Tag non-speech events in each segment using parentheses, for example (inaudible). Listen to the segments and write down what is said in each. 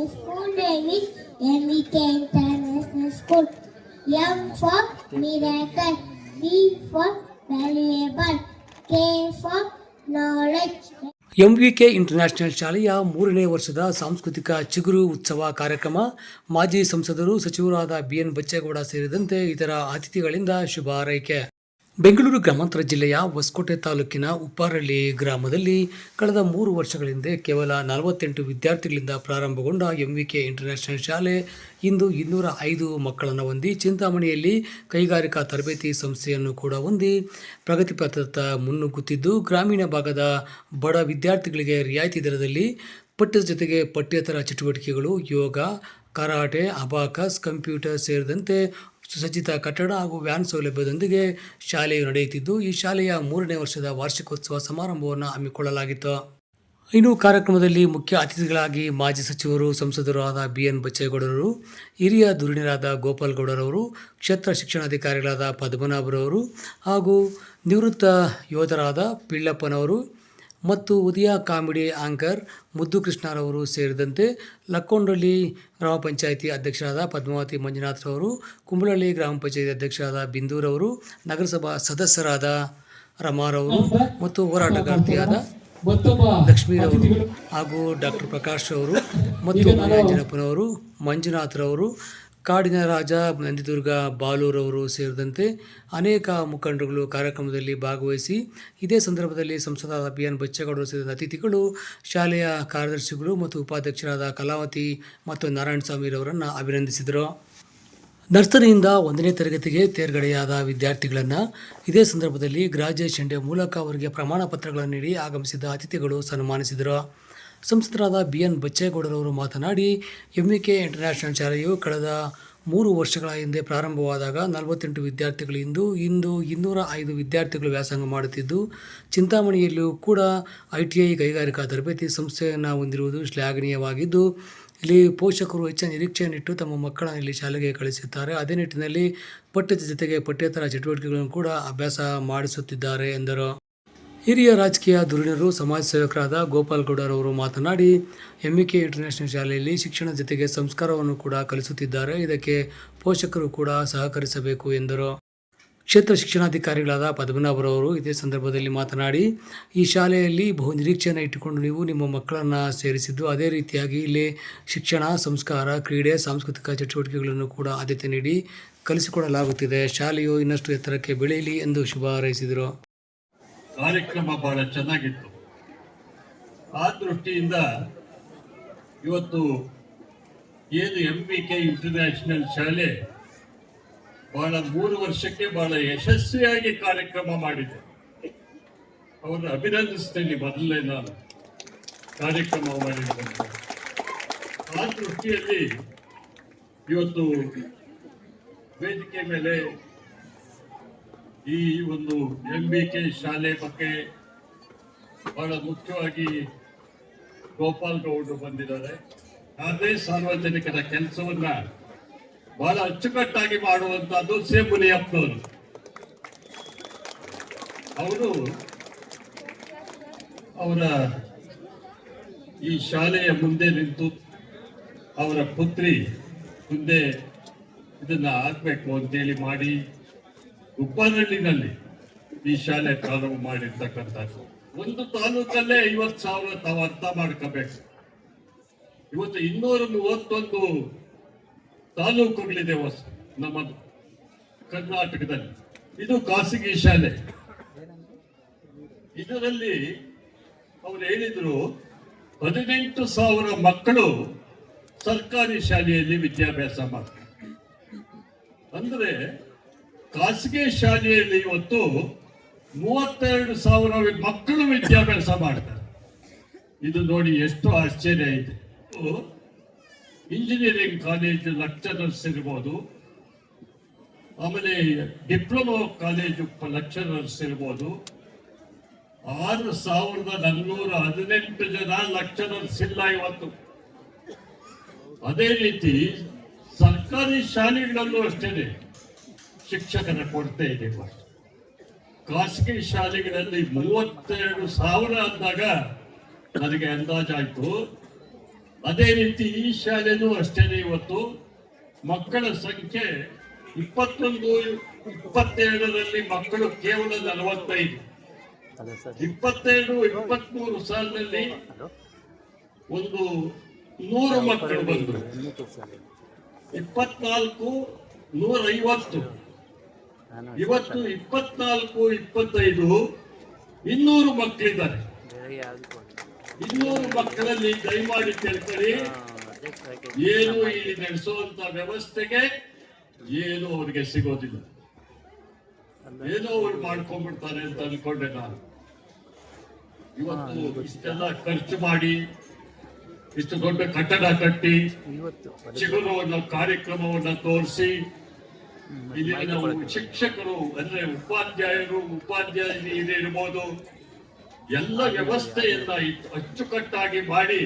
My school name is MVK International School. M for miracle, V for valuable, K for knowledge. MVK international ಶಾಲೆಯ ಮೂರನೇ ವರ್ಷದ ಸಾಂಸ್ಕೃತಿಕ ಚಿಗುರು ಉತ್ಸವ ಕಾರ್ಯಕ್ರಮ ಮಾಜಿ ಸಂಸದರು ಸಚಿವರಾದ ಬಿಎನ್ ಬಚ್ಚೇಗೌಡ ಸೇರಿದಂತೆ ಇತರ ಅತಿಥಿಗಳಿಂದ ಶುಭ ಹಾರೈಕೆ ಬೆಂಗಳೂರು ಗ್ರಾಮಾಂತರ ಜಿಲ್ಲೆಯ ಹೊಸಕೋಟೆ ತಾಲೂಕಿನ ಉಪ್ಪಾರಳ್ಳಿ ಗ್ರಾಮದಲ್ಲಿ ಕಳೆದ ಮೂರು ವರ್ಷಗಳ ಹಿಂದೆ ಕೇವಲ ನಲವತ್ತೆಂಟು ವಿದ್ಯಾರ್ಥಿಗಳಿಂದ ಪ್ರಾರಂಭಗೊಂಡ ಎಂವಿಕೆ ಇಂಟರ್ನ್ಯಾಷನಲ್ ಶಾಲೆ ಇಂದು ಇನ್ನೂರ ಐದು ಮಕ್ಕಳನ್ನು ಹೊಂದಿ ಚಿಂತಾಮಣಿಯಲ್ಲಿ ಕೈಗಾರಿಕಾ ತರಬೇತಿ ಸಂಸ್ಥೆಯನ್ನು ಕೂಡ ಹೊಂದಿ ಪ್ರಗತಿ ಪಥದತ್ತ ಮುನ್ನುಗ್ಗುತ್ತಿದ್ದು, ಗ್ರಾಮೀಣ ಭಾಗದ ಬಡ ವಿದ್ಯಾರ್ಥಿಗಳಿಗೆ ರಿಯಾಯಿತಿ ದರದಲ್ಲಿ ಪಠ್ಯದ ಜೊತೆಗೆ ಪಠ್ಯೇತರ ಚಟುವಟಿಕೆಗಳು ಯೋಗ, ಕರಾಟೆ, ಅಬಾಕಸ್, ಕಂಪ್ಯೂಟರ್ ಸೇರಿದಂತೆ ಸುಸಜ್ಜಿತ ಕಟ್ಟಡ ಹಾಗೂ ವ್ಯಾನ್ ಸೌಲಭ್ಯದೊಂದಿಗೆ ಶಾಲೆಯು ನಡೆಯುತ್ತಿದ್ದು, ಈ ಶಾಲೆಯ ಮೂರನೇ ವರ್ಷದ ವಾರ್ಷಿಕೋತ್ಸವ ಸಮಾರಂಭವನ್ನು ಹಮ್ಮಿಕೊಳ್ಳಲಾಗಿತ್ತು. ಇನ್ನು ಕಾರ್ಯಕ್ರಮದಲ್ಲಿ ಮುಖ್ಯ ಅತಿಥಿಗಳಾಗಿ ಮಾಜಿ ಸಚಿವರು, ಸಂಸದರಾದ ಬಿ ಎನ್ ಬಚ್ಚೇಗೌಡರವರು, ಹಿರಿಯ ಧುರೀಣರಾದ ಗೋಪಾಲ್ಗೌಡರವರು, ಕ್ಷೇತ್ರ ಶಿಕ್ಷಣಾಧಿಕಾರಿಗಳಾದ ಪದ್ಮನಾಭರವರು ಹಾಗೂ ನಿವೃತ್ತ ಯೋಧರಾದ ಪಿಳ್ಳಪ್ಪನವರು ಮತ್ತು ಉದಯ ಕಾಮಿಡಿ ಆಂಕರ್ ಮುದ್ದು ಕೃಷ್ಣರವರು ಸೇರಿದಂತೆ ಲಕ್ಕೊಂಡಳ್ಳಿ ಗ್ರಾಮ ಪಂಚಾಯಿತಿ ಅಧ್ಯಕ್ಷರಾದ ಪದ್ಮಾವತಿ ಮಂಜುನಾಥ್ರವರು ಕುಂಬಳಹಳ್ಳಿ ಗ್ರಾಮ ಪಂಚಾಯಿತಿ ಅಧ್ಯಕ್ಷರಾದ ಬಿಂದೂರವರು ನಗರಸಭಾ ಸದಸ್ಯರಾದ ರಮಾರವರು ಮತ್ತು ಹೋರಾಟಗಾರ್ತಿಯಾದ ಲಕ್ಷ್ಮೀರವರು ಹಾಗೂ ಡಾಕ್ಟರ್ ಪ್ರಕಾಶ್ ಅವರು ಮತ್ತು ಮಂಜುನಾಥ್ರವರು ಕಾಡಿನ ರಾಜ ನಂದಿದುರ್ಗ ಬಾಲೂರವರು ಸೇರಿದಂತೆ ಅನೇಕ ಮುಖಂಡರುಗಳು ಕಾರ್ಯಕ್ರಮದಲ್ಲಿ ಭಾಗವಹಿಸಿ, ಇದೇ ಸಂದರ್ಭದಲ್ಲಿ ಸಂಸದ ಬಿ ಎನ್ ಬಚ್ಚೇಗೌಡರು ಸೇರಿದ ಅತಿಥಿಗಳು, ಶಾಲೆಯ ಕಾರ್ಯದರ್ಶಿಗಳು ಮತ್ತು ಉಪಾಧ್ಯಕ್ಷರಾದ ಕಲಾವತಿ ಮತ್ತು ನಾರಾಯಣ ಸ್ವಾಮಿರವರನ್ನು ಅಭಿನಂದಿಸಿದರು. ನರ್ಸರಿಯಿಂದ ಒಂದನೇ ತರಗತಿಗೆ ತೇರ್ಗಡೆಯಾದ ವಿದ್ಯಾರ್ಥಿಗಳನ್ನು ಇದೇ ಸಂದರ್ಭದಲ್ಲಿ ಗ್ರಾಜ್ಯುಯೇಷನ್ ಡೇ ಮೂಲಕ ಅವರಿಗೆ ಪ್ರಮಾಣ ಪತ್ರಗಳನ್ನು ನೀಡಿ ಆಗಮಿಸಿದ ಅತಿಥಿಗಳು ಸನ್ಮಾನಿಸಿದರು. ಸಂಸದರಾದ ಬಿ ಎನ್ ಬಚ್ಚೇಗೌಡರವರು ಮಾತನಾಡಿ, ಎಂವಿಕೆ ಇಂಟರ್ನ್ಯಾಷನಲ್ ಶಾಲೆಯು ಕಳೆದ ಮೂರು ವರ್ಷಗಳ ಹಿಂದೆ ಪ್ರಾರಂಭವಾದಾಗ ನಲವತ್ತೆಂಟು ವಿದ್ಯಾರ್ಥಿಗಳು ಇಂದು ಇಂದು ಇನ್ನೂರ ಐದು ವಿದ್ಯಾರ್ಥಿಗಳು ವ್ಯಾಸಂಗ ಮಾಡುತ್ತಿದ್ದು, ಚಿಂತಾಮಣಿಯಲ್ಲೂ ಕೂಡ ಐ ಟಿ ಐ ಕೈಗಾರಿಕಾ ತರಬೇತಿ ಸಂಸ್ಥೆಯನ್ನು ಹೊಂದಿರುವುದು ಶ್ಲಾಘನೀಯವಾಗಿದ್ದು, ಇಲ್ಲಿ ಪೋಷಕರು ಹೆಚ್ಚಿನ ನಿರೀಕ್ಷೆಯನ್ನಿಟ್ಟು ತಮ್ಮ ಮಕ್ಕಳನ್ನು ಇಲ್ಲಿ ಶಾಲೆಗೆ ಕಳಿಸುತ್ತಾರೆ. ಅದೇ ನಿಟ್ಟಿನಲ್ಲಿ ಪಠ್ಯದ ಜೊತೆಗೆ ಪಠ್ಯೇತರ ಚಟುವಟಿಕೆಗಳನ್ನು ಕೂಡ ಅಭ್ಯಾಸ ಮಾಡಿಸುತ್ತಿದ್ದಾರೆ ಎಂದರು. ಹಿರಿಯ ರಾಜಕೀಯ ಧುರೀಣರು ಸಮಾಜ ಸೇವಕರಾದ ಗೋಪಾಲ್ ಗೌಡರವರು ಮಾತನಾಡಿ ಕೆ ಇಂಟರ್ನ್ಯಾಷನಲ್ ಶಾಲೆಯಲ್ಲಿ ಶಿಕ್ಷಣ ಜೊತೆಗೆ ಸಂಸ್ಕಾರವನ್ನು ಕೂಡ ಕಲಿಸುತ್ತಿದ್ದಾರೆ. ಇದಕ್ಕೆ ಪೋಷಕರು ಕೂಡ ಸಹಕರಿಸಬೇಕು ಎಂದರು. ಕ್ಷೇತ್ರ ಶಿಕ್ಷಣಾಧಿಕಾರಿಗಳಾದ ಪದ್ಮನಾಭರವರು ಇದೇ ಸಂದರ್ಭದಲ್ಲಿ ಮಾತನಾಡಿ, ಈ ಶಾಲೆಯಲ್ಲಿ ಬಹು ನಿರೀಕ್ಷೆಯನ್ನು ಇಟ್ಟುಕೊಂಡು ನೀವು ನಿಮ್ಮ ಮಕ್ಕಳನ್ನು ಸೇರಿಸಿದ್ದು ಅದೇ ರೀತಿಯಾಗಿ ಇಲ್ಲಿ ಶಿಕ್ಷಣ, ಸಂಸ್ಕಾರ, ಕ್ರೀಡೆ, ಸಾಂಸ್ಕೃತಿಕ ಚಟುವಟಿಕೆಗಳನ್ನು ಕೂಡ ಆದ್ಯತೆ ನೀಡಿ ಕಲಿಸಿಕೊಡಲಾಗುತ್ತಿದೆ. ಶಾಲೆಯು ಇನ್ನಷ್ಟು ಎತ್ತರಕ್ಕೆ ಬೆಳೆಯಲಿ ಎಂದು ಶುಭ ಹಾರೈಸಿದರು. ಕಾರ್ಯಕ್ರಮ ಬಹಳ ಚೆನ್ನಾಗಿತ್ತು. ಆ ದೃಷ್ಟಿಯಿಂದ ಇವತ್ತು ಏನು ಎಂ ಬಿ ಕೆ ಇಂಟರ್ನ್ಯಾಷನಲ್ ಶಾಲೆ ಬಹಳ ಮೂರು ವರ್ಷಕ್ಕೆ ಬಹಳ ಯಶಸ್ವಿಯಾಗಿ ಕಾರ್ಯಕ್ರಮ ಮಾಡಿದೆ. ಅವರನ್ನು ಅಭಿನಂದಿಸ್ತೇನೆ ಮೊದಲೇ ನಾನು. ಕಾರ್ಯಕ್ರಮ ಮಾಡಿದ ಆ ದೃಷ್ಟಿಯಲ್ಲಿ ಇವತ್ತು ವೇದಿಕೆ ಮೇಲೆ ಈ ಒಂದು ಎಂ ಬಿ ಕೆ ಶಾಲೆ ಬಗ್ಗೆ ಬಹಳ ಮುಖ್ಯವಾಗಿ ಗೋಪಾಲ್ ಗೌಡರು ಬಂದಿದ್ದಾರೆ. ಅದೇ ಸಾರ್ವಜನಿಕರ ಕೆಲಸವನ್ನ ಬಹಳ ಅಚ್ಚುಕಟ್ಟಾಗಿ ಮಾಡುವಂತಹದ್ದು ಸೇ ಮುನಿಯಪ್ಪನವರು. ಅವರು ಅವರ ಈ ಶಾಲೆಯ ಮುಂದೆ ನಿಂತು ಅವರ ಪುತ್ರಿ ಮುಂದೆ ಇದನ್ನ ಆಗ್ಬೇಕು ಅಂತೇಳಿ ಮಾಡಿ ಉಪ್ಪನಹಳ್ಳಿನಲ್ಲಿ ಈ ಶಾಲೆ ಪ್ರಾರಂಭ ಮಾಡಿರ್ತಕ್ಕಂಥದ್ದು ಒಂದು ತಾಲೂಕಲ್ಲೇ ಐವತ್ತು ಸಾವಿರ ತಾವು ಅರ್ಥ ಮಾಡ್ಕೋಬೇಕು. ಇವತ್ತು ಇನ್ನೂರ ಮೂವತ್ತೊಂದು ತಾಲೂಕುಗಳಿದೆ ಹೊಸ, ನಮ್ಮ ಕರ್ನಾಟಕದಲ್ಲಿ. ಇದು ಖಾಸಗಿ ಶಾಲೆ. ಇದರಲ್ಲಿ ಅವ್ರು ಹೇಳಿದ್ರು, ಹದಿನೆಂಟು ಸಾವಿರ ಮಕ್ಕಳು ಸರ್ಕಾರಿ ಶಾಲೆಯಲ್ಲಿ ವಿದ್ಯಾಭ್ಯಾಸ ಮಾಡ್ತಾರೆ. ಅಂದ್ರೆ ಖಾಸಗಿ ಶಾಲೆಯಲ್ಲಿ ಇವತ್ತು ಮೂವತ್ತೆರಡು ಸಾವಿರ ಮಕ್ಕಳು ವಿದ್ಯಾಭ್ಯಾಸ ಮಾಡ್ತಾರೆ. ಇದು ನೋಡಿ ಎಷ್ಟು ಆಶ್ಚರ್ಯ ಇದೆ. ಇಂಜಿನಿಯರಿಂಗ್ ಕಾಲೇಜು ಲೆಕ್ಚರರ್ಸ್ ಇರ್ಬೋದು. ಆಮೇಲೆ ಡಿಪ್ಲೊಮಾ ಕಾಲೇಜು ಲೆಕ್ಚರರ್ಸ್ ಇರ್ಬೋದು. ಆರು ಸಾವಿರದ ನಾನ್ನೂರ ಹದಿನೆಂಟು ಜನ ಲೆಕ್ಚರರ್ಸ್ ಇಲ್ಲ ಇವತ್ತು. ಅದೇ ರೀತಿ ಸರ್ಕಾರಿ ಶಾಲೆಗಳಲ್ಲೂ ಅಷ್ಟೇನೆ. ಶಿಕ್ಷಕರ ಕೊರತೆ ಇದೆ. ಖಾಸಗಿ ಶಾಲೆಗಳಲ್ಲಿ ಮೂವತ್ತೆರಡು ಸಾವಿರ ಅಂದಾಗ ನನಗೆ ಅಂದಾಜಾಯಿತು. ಅದೇ ರೀತಿ ಈ ಶಾಲೆನೂ ಅಷ್ಟೇನೆ ಇವತ್ತು. ಮಕ್ಕಳ ಸಂಖ್ಯೆ ಇಪ್ಪತ್ತೊಂದು, ಇಪ್ಪತ್ತೆರಡರಲ್ಲಿ ಮಕ್ಕಳು ಕೇವಲ ನಲವತ್ತೈದು. ಇಪ್ಪತ್ತೆರಡು, ಇಪ್ಪತ್ಮೂರು ಸಾಲಿನಲ್ಲಿ ಒಂದು ನೂರು ಮಕ್ಕಳು ಬಂದರು. ಇಪ್ಪತ್ನಾಲ್ಕು, ನೂರೈವತ್ತು. ಇವತ್ತು ಇಪ್ಪತ್ನಾಲ್ಕು ಇಪ್ಪತ್ತೈದು ಇನ್ನೂರು ಮಕ್ಕಳಿದ್ದಾರೆ. ಇನ್ನೂರು ಮಕ್ಕಳಲ್ಲಿ ದಯಮಾಡಿ ಕೇಳ್ತಾರೆ ಏನು ಇಲ್ಲಿ ನಡೆಸುವಂತ ವ್ಯವಸ್ಥೆಗೆ ಏನು ಅವ್ರಿಗೆ ಸಿಗೋದಿಲ್ಲ. ಏನೋ ಅವ್ರು ಮಾಡ್ಕೊಂಡ್ಬಿಡ್ತಾರೆ ಅಂತ ಅನ್ಕೊಂಡೆ ನಾನು. ಇವತ್ತು ಇಷ್ಟೆಲ್ಲ ಖರ್ಚು ಮಾಡಿ ಇಷ್ಟು ದೊಡ್ಡ ಕಟ್ಟಡ ಕಟ್ಟಿ ಚಿಗುರವನ್ನು ಕಾರ್ಯಕ್ರಮವನ್ನ ತೋರಿಸಿ ಇಲ್ಲಿ ನಾವು ಶಿಕ್ಷಕರು ಅಂದ್ರೆ ಉಪಾಧ್ಯಾಯರು ಉಪಾಧ್ಯಾಯ ಇರಬಹುದು ಎಲ್ಲ ವ್ಯವಸ್ಥೆಯನ್ನ ಅಚ್ಚುಕಟ್ಟಾಗಿ ಮಾಡಿ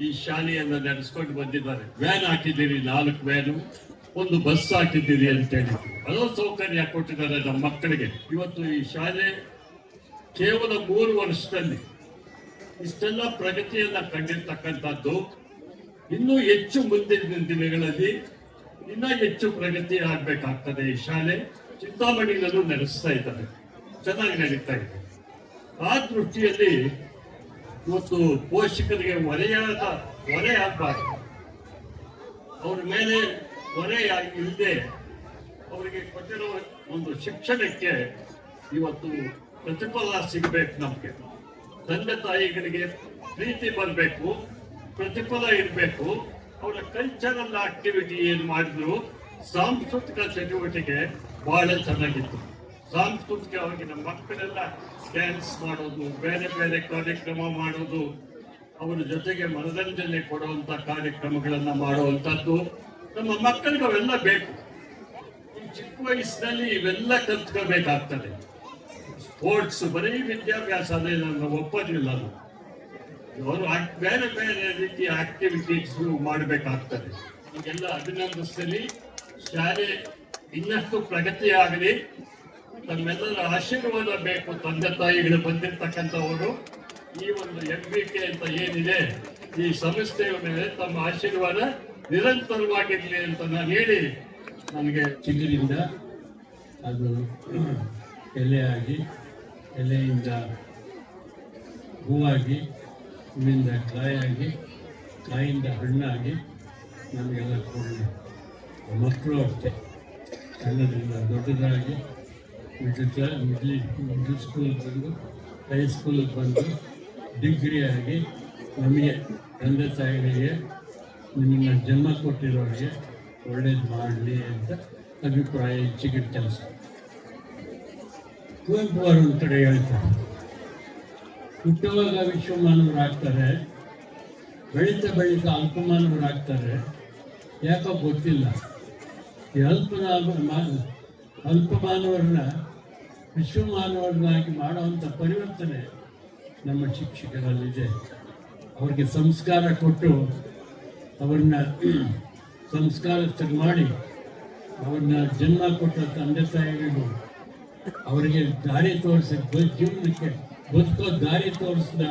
ಈ ಶಾಲೆಯನ್ನ ನಡೆಸ್ಕೊಂಡು ಬಂದಿದ್ದಾರೆ. ವ್ಯಾನ್ ಹಾಕಿದ್ದೀರಿ ನಾಲ್ಕು ವ್ಯಾನು ಒಂದು ಬಸ್ ಹಾಕಿದ್ದೀರಿ ಅಂತ ಹೇಳಿ. ಅದೋ ಸೌಕರ್ಯ ಕೊಟ್ಟಿದ್ದಾರೆ ನಮ್ಮ ಮಕ್ಕಳಿಗೆ. ಇವತ್ತು ಈ ಶಾಲೆ ಕೇವಲ ಮೂರು ವರ್ಷದಲ್ಲಿ ಇಷ್ಟೆಲ್ಲ ಪ್ರಗತಿಯನ್ನ ಕಂಡಿರ್ತಕ್ಕಂಥದ್ದು ಇನ್ನೂ ಹೆಚ್ಚು ಮುಂದಿನ ದಿನಗಳಲ್ಲಿ ಇನ್ನ ಹೆಚ್ಚು ಪ್ರಗತಿ ಆಗ್ಬೇಕಾಗ್ತದೆ ಈ ಶಾಲೆ. ಚಿಂತಾಮಣಿಗಳನ್ನು ನಡೆಸ್ತಾ ಇದ್ದಾರೆ. ಚೆನ್ನಾಗಿ ನಡೀತಾ ಇದೆ. ಆ ದೃಷ್ಟಿಯಲ್ಲಿ ಇವತ್ತು ಪೋಷಕರಿಗೆ ಹೊರೆಯಾದ ಹೊರೆ ಆಗಬಾರ್ದು. ಅವ್ರ ಮೇಲೆ ಹೊರೆ ಇಲ್ಲದೆ ಅವರಿಗೆ ಕೊಟ್ಟಿರೋ ಒಂದು ಶಿಕ್ಷಣಕ್ಕೆ ಇವತ್ತು ಪ್ರತಿಫಲ ಸಿಗಬೇಕು ನಮಗೆ. ತಂದೆ ತಾಯಿಗಳಿಗೆ ಪ್ರೀತಿ ಬರಬೇಕು, ಪ್ರತಿಫಲ ಇರಬೇಕು. ಅವರ ಕಲ್ಚರಲ್ ಆಕ್ಟಿವಿಟಿ ಏನು ಮಾಡಿದ್ರು, ಸಾಂಸ್ಕೃತಿಕ ಚಟುವಟಿಕೆ ಬಹಳ ಚೆನ್ನಾಗಿತ್ತು. ಸಾಂಸ್ಕೃತಿಕವಾಗಿ ನಮ್ಮ ಮಕ್ಕಳೆಲ್ಲ ಡ್ಯಾನ್ಸ್ ಮಾಡೋದು, ಬೇರೆ ಬೇರೆ ಕಾರ್ಯಕ್ರಮ ಮಾಡೋದು, ಅವರ ಜೊತೆಗೆ ಮನರಂಜನೆ ಕೊಡುವಂತ ಕಾರ್ಯಕ್ರಮಗಳನ್ನು ಮಾಡುವಂತದ್ದು ನಮ್ಮ ಮಕ್ಕಳಿಗೆ ಅವೆಲ್ಲ ಬೇಕು. ಚಿಕ್ಕ ವಯಸ್ಸಿನಲ್ಲಿ ಇವೆಲ್ಲ ಕಲ್ತ್ಕೋಬೇಕಾಗ್ತದೆ ಸ್ಪೋರ್ಟ್ಸ್ ಬರೀ ವಿದ್ಯಾಭ್ಯಾಸ ಅದೇ, ನಾನು ಒಪ್ಪೋದಿಲ್ಲ ಆಕ್- ಬೇರೆ ಬೇರೆ ರೀತಿಯ ಆಕ್ಟಿವಿಟೀಸ್ ಮಾಡಬೇಕಾಗ್ತದೆ. ಈಗೆಲ್ಲ ಅಭಿನಂದಿಸಲಿ ಶಾಲೆ ಇನ್ನಷ್ಟು ಪ್ರಗತಿಯಾಗಲಿ, ತಮ್ಮೆಲ್ಲರ ಆಶೀರ್ವಾದ ಬೇಕು, ತಂದೆ ತಾಯಿಗಳು ಬಂದಿರತಕ್ಕಂಥವರು. ಈ ಒಂದು ಎಂ ಬಿ ಕೆ ಅಂತ ಏನಿದೆ, ಈ ಸಂಸ್ಥೆಯ ಮೇಲೆ ತಮ್ಮ ಆಶೀರ್ವಾದ ನಿರಂತರವಾಗಿರಲಿ ಅಂತ ನಾನು ಹೇಳಿ ನನಗೆ ಚಿಗುರಿಂದ ಅದು (clears throat) ಎಲೆಯಾಗಿ, ಎಲೆಯಿಂದ ಹೂವಾಗಿ ಹೂವಿಂದ ಕಾಯಾಗಿ ಕಾಯಿಂದ ಹಣ್ಣಾಗಿ ನಮಗೆಲ್ಲ ಕೊಡಲಿ ಮಕ್ಕಳು ಅಷ್ಟೇ. ಸಣ್ಣದಿಂದ ದೊಡ್ಡದಾಗಿ ಮಿಡ್ಲ್ ಕ್ಲಾ ಮಿಡ್ಲ್ ಮಿಡ್ಲ್ ಸ್ಕೂಲಿಗೆ ಬಂದು ಹೈಸ್ಕೂಲಿಗೆ ಬಂದು ಡಿಗ್ರಿ ಆಗಿ ನಮಗೆ ತಂದೆ ತಾಯಿಗಳಿಗೆ ನಿಮ್ಮನ್ನು ಜನ್ಮ ಕೊಟ್ಟಿರೋರಿಗೆ ಒಳ್ಳೇದು ಮಾಡಲಿ ಅಂತ ಅಭಿಪ್ರಾಯ ಹೆಚ್ಚಿಗೆ ಕೆಲಸ. ಕುವೆಂಪು ಅವರು ಒಂದು ಕಡೆ ಹೇಳ್ತಾರೆ. ಹುಟ್ಟುವಾಗ ವಿಶ್ವಮಾನವರಾಗ್ತಾರೆ ಬೆಳೀತಾ ಬೆಳೀತಾ ಅಲ್ಪಮಾನವರಾಗ್ತಾರೆ ಯಾಕೋ ಗೊತ್ತಿಲ್ಲ. ಈ ಅಲ್ಪ ಅಲ್ಪಮಾನವರನ್ನ ವಿಶ್ವಮಾನವರನ್ನಾಗಿ ಮಾಡುವಂಥ ಪರಿವರ್ತನೆ ನಮ್ಮ ಶಿಕ್ಷಕರಲ್ಲಿದೆ. ಅವ್ರಿಗೆ ಸಂಸ್ಕಾರ ಕೊಟ್ಟು ಅವ್ರನ್ನ ಸಂಸ್ಕಾರ ಮಾಡಿ ಅವ್ರನ್ನ ಜನ್ಮ ಕೊಟ್ಟ ತಂದೆ ತಾಯಿಗಳಿಗೂ ಅವರಿಗೆ ದಾರಿ ತೋರಿಸಿ ಜೀವನಕ್ಕೆ. ಬದುಕೋ ದಾರಿ ತೋರಿಸಿದ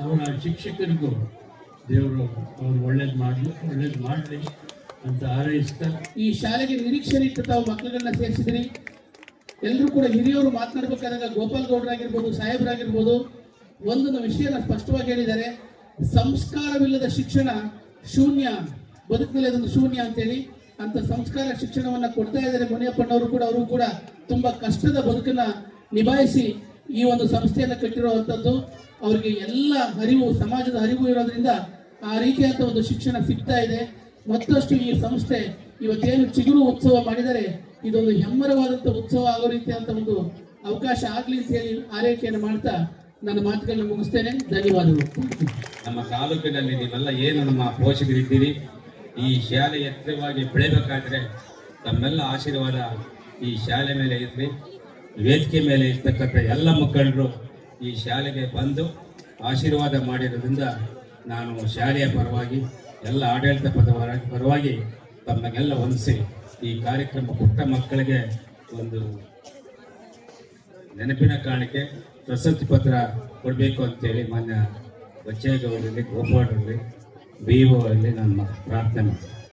ಅವರ ಶಿಕ್ಷಕರಿಗೂ ದೇವರು ಅವ್ರು ಒಳ್ಳೇದು ಮಾಡಲಿ ಒಳ್ಳೇದು ಮಾಡಲಿ ಅಂತ ಹಾರೈಸ್ತಾ. ಈ ಶಾಲೆಗೆ ನಿರೀಕ್ಷೆ ಇಟ್ಟು ತಾವು ಮಕ್ಕಳನ್ನ ಸೇರಿಸಿದ್ರಿ. ಎಲ್ಲರೂ ಕೂಡ ಹಿರಿಯವರು ಮಾತನಾಡಬೇಕಾದಾಗ ಗೋಪಾಲ್ ಗೌಡರಾಗಿರ್ಬೋದು, ಸಾಹೇಬರಾಗಿರ್ಬೋದು, ಒಂದೊಂದು ವಿಷಯನ ಸ್ಪಷ್ಟವಾಗಿ ಹೇಳಿದ್ದಾರೆ. ಸಂಸ್ಕಾರವಿಲ್ಲದ ಶಿಕ್ಷಣ ಶೂನ್ಯ, ಬದುಕಿನಲ್ಲಿ ಅದೊಂದು ಶೂನ್ಯ ಅಂತೇಳಿ ಅಂತ ಸಂಸ್ಕಾರ ಶಿಕ್ಷಣವನ್ನ ಕೊಡ್ತಾ ಇದ್ದಾರೆ ಮುನಿಯಪ್ಪನವರು ಕೂಡ, ಅವರು ಕೂಡ ತುಂಬಾ ಕಷ್ಟದ ಬದುಕನ್ನ ನಿಭಾಯಿಸಿ ಈ ಒಂದು ಸಂಸ್ಥೆಯನ್ನು ಕಟ್ಟಿರುವಂಥದ್ದು ಅವರಿಗೆ ಎಲ್ಲ ಅರಿವು ಸಮಾಜದ ಅರಿವು ಇರೋದ್ರಿಂದ ಆ ರೀತಿಯಾದ ಒಂದು ಶಿಕ್ಷಣ ಸಿಗ್ತಾ ಇದೆ. ಮತ್ತಷ್ಟು ಈ ಸಂಸ್ಥೆ ಇವತ್ತೇನು ಚಿಗುರು ಉತ್ಸವ ಮಾಡಿದರೆ, ಇದೊಂದು ಹೆಮ್ಮರವಾದಂಥ ಉತ್ಸವ ಆಗೋ ರೀತಿಯಾದಂಥ ಒಂದು ಅವಕಾಶ ಆಗಲಿ ಅಂತ ಹೇಳಿ ಆರೈಕೆಯನ್ನು ಮಾಡ್ತಾ ನನ್ನ ಮಾತುಗಳನ್ನ ಮುಗಿಸ್ತೇನೆ. ಧನ್ಯವಾದಗಳು. ನಮ್ಮ ತಾಲೂಕಿನಲ್ಲಿ ನೀವೆಲ್ಲ ಏನು ನಮ್ಮ ಪೋಷಕರಿದ್ದೀರಿ, ಈ ಶಾಲೆ ಎತ್ತರವಾಗಿ ಬೆಳೆಯಬೇಕಾದ್ರೆ ತಮ್ಮೆಲ್ಲ ಆಶೀರ್ವಾದ ಈ ಶಾಲೆ ಮೇಲೆ ಇರಲಿ. ವೇದಿಕೆ ಮೇಲೆ ಇರ್ತಕ್ಕಂಥ ಎಲ್ಲ ಮುಖಂಡರು ಈ ಶಾಲೆಗೆ ಬಂದು ಆಶೀರ್ವಾದ ಮಾಡಿರೋದ್ರಿಂದ ನಾನು ಶಾಲೆಯ ಪರವಾಗಿ, ಎಲ್ಲ ಆಡಳಿತ ಪದವರ, ಪರವಾಗಿ ತಮ್ಮಗೆಲ್ಲ ಹೊಂದಿಸಿ ಈ ಕಾರ್ಯಕ್ರಮ ಪುಟ್ಟ ಮಕ್ಕಳಿಗೆ ಒಂದು ನೆನಪಿನ ಕಾಣಿಕೆ, ಪ್ರಶಸ್ತಿ ಪತ್ರ ಕೊಡಬೇಕು ಅಂತೇಳಿ ಮಾನ್ಯ ಬಚ್ಚೇಗೌಡರಲ್ಲಿ ಗೋಪಾಡರಲ್ಲಿ ಬಿ ಒ ಅಲ್ಲಿ ನಾನು ಪ್ರಾರ್ಥನೆ ಮಾಡ್ತೀನಿ.